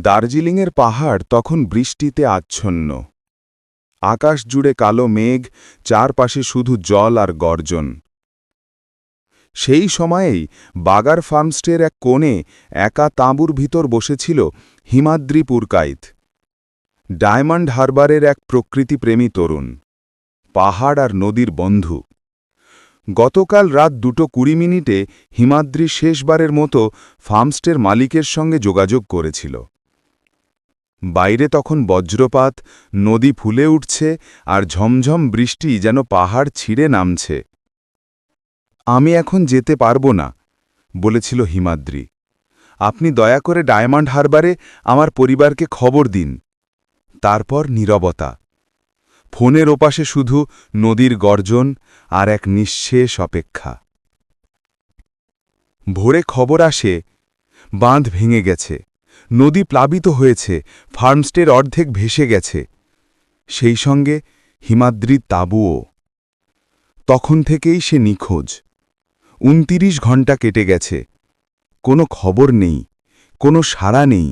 দার্জিলিংয়ের পাহাড় তখন বৃষ্টিতে আচ্ছন্ন। আকাশ জুড়ে কালো মেঘ, চারপাশে শুধু জল আর গর্জন। সেই সময়েই বাগার ফার্মস্টের এক কোণে একা তাঁবুর ভিতর বসেছিল হিমাদ্রি পুরকাইত। ডায়মন্ড হারবারের এক প্রকৃতিপ্রেমী তরুণ। পাহাড় আর নদীর বন্ধু। গতকাল রাত দুটো কুড়ি মিনিটে হিমাদ্রি শেষবারের মতো ফার্মস্টের মালিকের সঙ্গে যোগাযোগ করেছিল। বাইরে তখন বজ্রপাত, নদী ফুলে উঠছে আর ঝমঝম বৃষ্টি যেন পাহাড় ছিঁড়ে নামছে। আমি এখন যেতে পারব না, বলেছিল হিমাদ্রি। আপনি দয়া করে ডায়মন্ড হারবারে আমার পরিবারকে খবর দিন। তারপর নীরবতা। ফোনের ওপাশে শুধু নদীর গর্জন আর এক নিঃশেষ অপেক্ষা। ভোরে খবর আসে, বাঁধ ভেঙে গেছে। নদী প্লাবিত হয়েছে, ফার্মস্টের অর্ধেক ভেসে গেছে। সেই সঙ্গে হিমাদ্রির তাবুও। তখন থেকেই সে নিখোঁজ। উনতিরিশ ঘণ্টা কেটে গেছে। কোনো খবর নেই, কোনো সাড়া নেই।